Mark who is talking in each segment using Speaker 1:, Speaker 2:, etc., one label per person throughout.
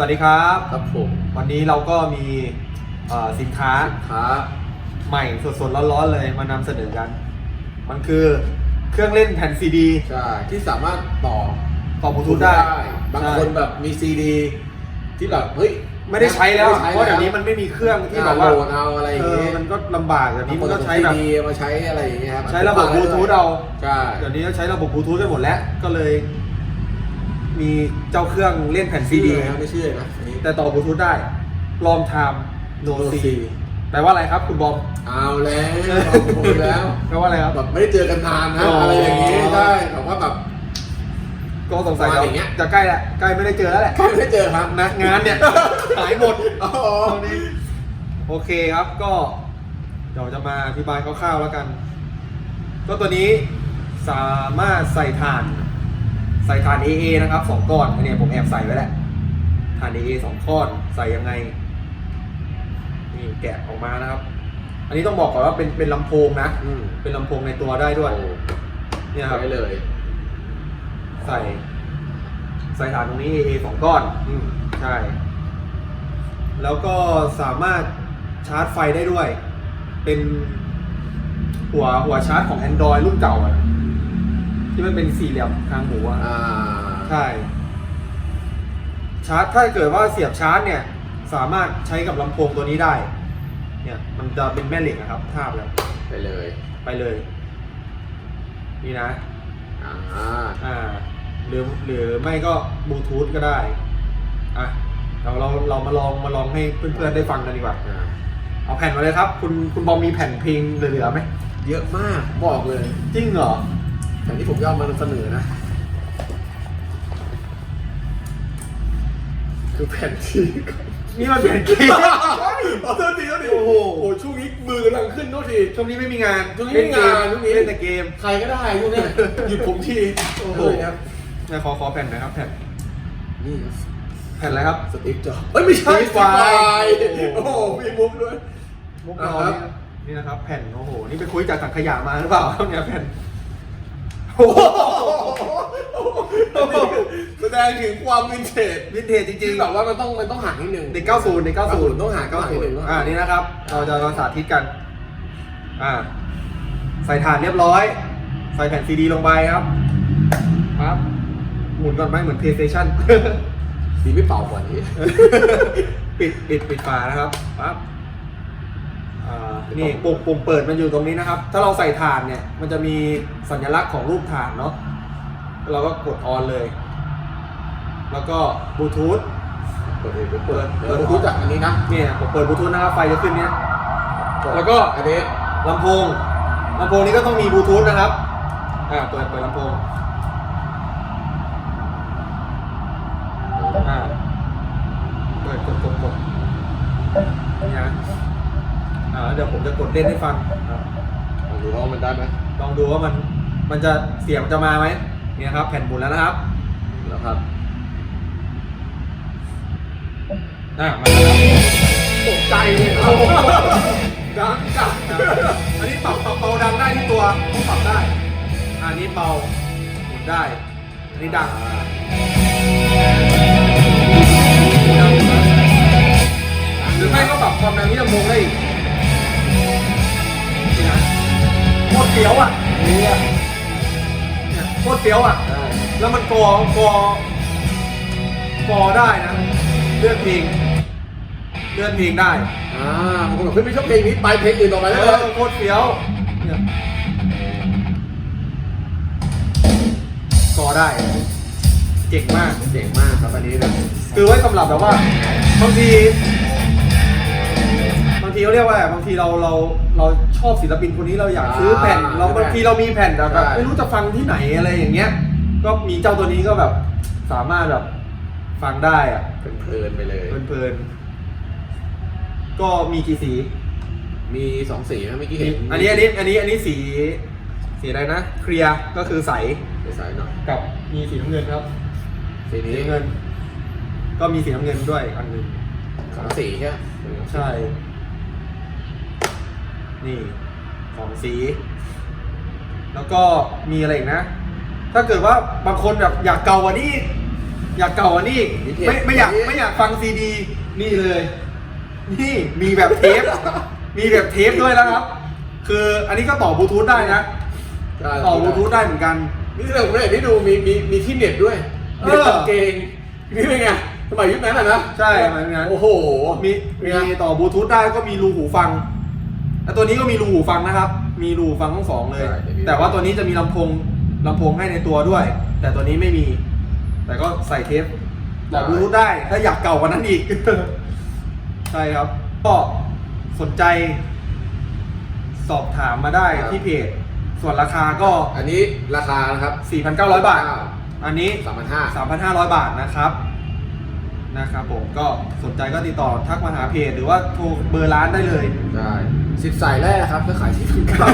Speaker 1: สวัสดีครับ
Speaker 2: ครับผม
Speaker 1: วันนี้เราก็มีเอ่อสินค้า
Speaker 2: ค้า
Speaker 1: ใหม่สดๆร้อนๆเลยมานำเสนอกัน มันคือเครื่องเล่นแผ่นซีดี
Speaker 2: ใช่ที่สามารถต่อ
Speaker 1: ต่อบลูทูธได้
Speaker 2: บางคนแบบมีซีดี ที่แบบเฮ้ย
Speaker 1: ไม่ได้ใช้แล้วอะ
Speaker 2: ไม่
Speaker 1: เพราะเดี๋ยวนี้มันไม่มีเครื่องที่แบบว่า
Speaker 2: โหลดเอาอะไรอย่าง
Speaker 1: เออ
Speaker 2: เงี้ย
Speaker 1: มันก็ลำบากเดี๋ยวนี้มันก็ใช้แบบ
Speaker 2: ซีดีมาใช้อะไรอย่างเงี้ยครับ
Speaker 1: ใช้ระบบบลูทูธเอา
Speaker 2: ใช่
Speaker 1: เดี๋ยวนี้ก็ใช้ระบบบลูทูธกันหมดแล้ว ก็เลย มีเจ้าเครื่องเล่นแผ่นซีดี
Speaker 2: นะไม่เชื่อนะอันนี้
Speaker 1: แต่ต่อบลูทูธได้ลอมไทม์โน
Speaker 2: No
Speaker 1: ซี
Speaker 2: C
Speaker 1: แปลว่าอะไรครับ คุณบอม
Speaker 2: เอาแล้วผมแล้ว
Speaker 1: แปลว่าอะไรครับ
Speaker 2: แบบไม่ได้เจอกันนานนะ
Speaker 1: อ๋ออ
Speaker 2: อะไรอย่างงี้ใช่แต่ว่าแบบ
Speaker 1: ก็สงสัย
Speaker 2: ประมาณ
Speaker 1: เรา
Speaker 2: อย่างเงี้ย
Speaker 1: จะใกล้แล้วใกล้ไม่ได้เจอแล้วแหละ
Speaker 2: แค่ไม่ได้เจอครับ
Speaker 1: นะงานเนี่ย หายหมด
Speaker 2: อ๋อ
Speaker 1: ตอนนี้โอเคครับก็เดี๋ยวจะมาอธิบายคร่าวๆแล้วกัน ก็ตัวนี้สามารถใส่ถ่าน ใส่ถ่าน AA นะครับสองก้อนอันเนี้ยผมแอบใส่ไว้แล้วถ่าน AA สองก้อนใส่ยังไงนี่แกะออกมานะครับ อันนี้ต้องบอกก่อนว่าเป็นเป็นลำโพงนะ
Speaker 2: อืม
Speaker 1: เป็นลำโพงในตัวได้ด้วย
Speaker 2: โอ้
Speaker 1: เนี่ยครับ
Speaker 2: ใช้เลย
Speaker 1: ใส่ ใส่ฐานตรงนี้ AA สองก้อน
Speaker 2: อืม
Speaker 1: ใช่ แล้วก็สามารถชาร์จไฟได้ด้วย เป็น หัวหัวชาร์จของ Android รุ่นเก่าอะ ที่มันเป็นสี่เหลี่ยมทางหมูอะ
Speaker 2: อ่า
Speaker 1: ใช่ชาร์จถ้าเกิดว่าเสียบชาร์จเนี่ย สามารถใช้กับลำโพงตัวนี้ได้ เนี่ยมันจะเป็นแม่เหล็กนะครับทาบแล้ว
Speaker 2: ไปเลย
Speaker 1: ไปเลย นี่นะ
Speaker 2: อ่า
Speaker 1: อ่า หรือหรือไม่ก็บลูทูธก็ได้ อะเราเราเรามาลองมาลองให้เพื่อนๆได้ฟังกันดีกว่า
Speaker 2: อ่า
Speaker 1: เอาแผ่นมาเลยครับ คุณคุณบอมมีแผ่นเพลงเหลือๆไหม
Speaker 2: เยอะมากบอกเลย
Speaker 1: จริงเหรอ
Speaker 2: แต่ที่ผมจะเอามานำเสนอนะ คือแผ่นที่
Speaker 1: นี่มันแผ่นเกม
Speaker 2: ขอโทษทีโทษที
Speaker 1: โอ้โห
Speaker 2: โอ้ช่วงนี้มือกำลังขึ้นโทษที
Speaker 1: ช่วงนี้ไม่มีงาน
Speaker 2: ช่วงนี้ไม่มีงาน
Speaker 1: เล่
Speaker 2: ช่วงนี้
Speaker 1: เล่นแต่เกม
Speaker 2: ใครก็ได้ช่วงนี้หยุดผมที
Speaker 1: โอ้โห
Speaker 2: เลยครับ
Speaker 1: เนี่ยขอขอแผ่นหนะครับแผ่น
Speaker 2: นี่ครับ
Speaker 1: แผ่นอะไรครับ
Speaker 2: สติ๊กจ็อบเอ้ยไม่ใช่
Speaker 1: Steve Vai
Speaker 2: โอ้โหมีมุกด้วย
Speaker 1: มุก
Speaker 2: อ่า
Speaker 1: เรา
Speaker 2: ครับ
Speaker 1: นี่นี่นะครับ แผ่นโอ้โห นี่ไปคุยจากถังขยะมาหรือเปล่าเนี่ยแผ่น
Speaker 2: โอ้โหแสดงถึงความวินเทจ
Speaker 1: วินเทจจริงๆ
Speaker 2: แบบว่ามันต้องมันต้องห่างนิดนึง
Speaker 1: เด็ก90เด็ก90
Speaker 2: ต้องห่างเก้าสิบต้อง
Speaker 1: อ่า
Speaker 2: ห่า
Speaker 1: นี่นะครับ เราจะเราสาธิตกัน อ่า ใส่ถ่านเรียบร้อย ใส่แผ่นซีดีลงไปครับ ครับหมุนก่อนไหมเหมือน PlayStation
Speaker 2: ดีไม่เป่ากว่านี้
Speaker 1: ปิดปิดปิดฝานะครับปั๊บ นี่ปุ่มปุ่มเปิดมันอยู่ตรงนี้นะครับ ถ้าเราใส่ถ่านเนี่ย มันจะมีสัญลักษณ์ของรูปถ่านเนาะเราก็กดออนเลย แล้วก็บลูทูธ
Speaker 2: เปิดเปิดเปิดเปิดรู้จักอันนี้นะ
Speaker 1: เนี่ยผมเปิดบลูทูธนะครับไฟจะขึ้นเนี้ยแล้วก็
Speaker 2: อันนี้
Speaker 1: ลำโพงลำโพงนี้ก็ต้องมีบลูทูธนะครับอ่าเปิดเปิดลำโพง อ่า เปิดกดกดกดนี่นะอ่าแล้ว เดี๋ยวผมจะกดเล่นให้ฟังครับ
Speaker 2: ลองดูว่ามันได้ไหม
Speaker 1: ลองดูว่ามันมันจะเสียงมันจะมาไหมเนี่ยครับ แผ่นหมุนแล้วนะครับ
Speaker 2: แล้วครับ
Speaker 1: อ่ามาแล้วครับ
Speaker 2: ตกใจเลยครับดังจัด
Speaker 1: อันนี้ปรับปรับเบาดังได้ที่ตัวต้องปรับได้อันนี้เบาหมุนได้ อันนี้ดังหรือไม่ก็ปรับความดังที่ลำโพงได้อีก ตรเฟี้ยวอะ
Speaker 2: เนี่ย
Speaker 1: เนี่ยโคตรเฟี้ยวอะ
Speaker 2: ได้
Speaker 1: แล้วมันกอกอกอได้นะ เลื่อนเพลงเลื่อนเพลงได้
Speaker 2: อ่าบางคนบอกเฮ้ยไม่ชอบเพลงนี้ไปเพลงอื่นต่อไป
Speaker 1: เอ
Speaker 2: ได้เล
Speaker 1: อยโคตรเฟี้ยวเนี่ยกอได้เก่งมาก
Speaker 2: เจ๋งมากครับอันนี้นะ
Speaker 1: คือไว้สำหรับแบบว่าบางที บางทีเขาเรียกว่าอะไรบางทีเราเราเรา ชอบศิลปินคนนี้เราอยากซื้อแผ่นเราบางทีเรามีแผ่นแต่แบบไม่รู้จะฟังที่ไหนอะไรอย่างเงี้ย ก็มีเจ้าตัวนี้ก็แบบสามารถแบบฟังได้อะ
Speaker 2: เพลินๆไปเลย
Speaker 1: เพลินๆก็มีกี่สี
Speaker 2: มีสองสีนะเมื่อกี้
Speaker 1: มี
Speaker 2: เห็น
Speaker 1: อันนี้อันนี้อันนี้อันนี้สี สีอะไรนะเคลียร์ก็คือใส
Speaker 2: ใสๆหน่อย
Speaker 1: กับมีสีน้ำเงินครับ
Speaker 2: สี
Speaker 1: สี
Speaker 2: นี้
Speaker 1: น้ำเงิน ก็มีสีน้ำเงินด้วยอันหนึ่ง
Speaker 2: สองสีใช่ไหม
Speaker 1: ใช่ นี่สองสี แล้วก็มีอะไรอีกนะ ถ้าเกิดว่าบางคนแบบอยากเกากว่านี้ อยากเก่ากว่านี้อีก
Speaker 2: มีเทป
Speaker 1: ไม่ไม่อยาก
Speaker 2: มี
Speaker 1: ไม่อยากฟังซีดี นี่เลย นี่มีแบบเทป มีแบบเทปด้วยแล้วครับ คืออันนี้ก็ต่อบลูทูธได้นะ
Speaker 2: ใช่
Speaker 1: ต่อบลูทูธได้เหมือนกัน
Speaker 2: นี่เราไม่ได้ที่ดูมีมีมีที่เน็ตด้วย
Speaker 1: เอ
Speaker 2: เน็ต
Speaker 1: อ
Speaker 2: กางเกงนี่เป็นไงสมัยยุคนั้นอะนะ
Speaker 1: ใช่สมัยนั้น
Speaker 2: โอ้โห
Speaker 1: มี
Speaker 2: เป็น
Speaker 1: มี
Speaker 2: ไง
Speaker 1: ต่อบลูทูธได้ก็มีรูหูฟัง แล้วตัวนี้ก็มีรูหูฟังนะครับ มีรูหูฟังทั้งสองเลยแต่ว่าตัวนี้จะมีลำโพงลำโพงให้ในตัวด้วย แต่ตัวนี้ไม่มี แต่ก็ใส่เทปต่อบลูทูธได้ ถ้าอยากเก่ากว่านั้นอีก ใช่ครับ ก็สนใจ สอบถามมาได้ที่เพจ ส่วนราคาก็
Speaker 2: อันนี้ราคานะครับ
Speaker 1: 4,900 บาท อันนี้
Speaker 2: สามพันห้า
Speaker 1: 3,500 บาทนะครับ นะครับผมก็สนใจก็ติดต่อทักมาหาเพจหรือว่าโทรเบอร์ร้านได้เลย
Speaker 2: ใช่สิบสายแรกครับถ้าขายที่ถึงเก้า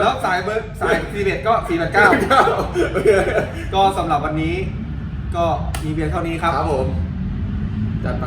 Speaker 1: แล้วสายเบอร์สายซีเก็ก็4,900ก็สำหรับวันนี้ ก็มีเพียงเท่านี้ครับ
Speaker 2: ครับผมจัดไป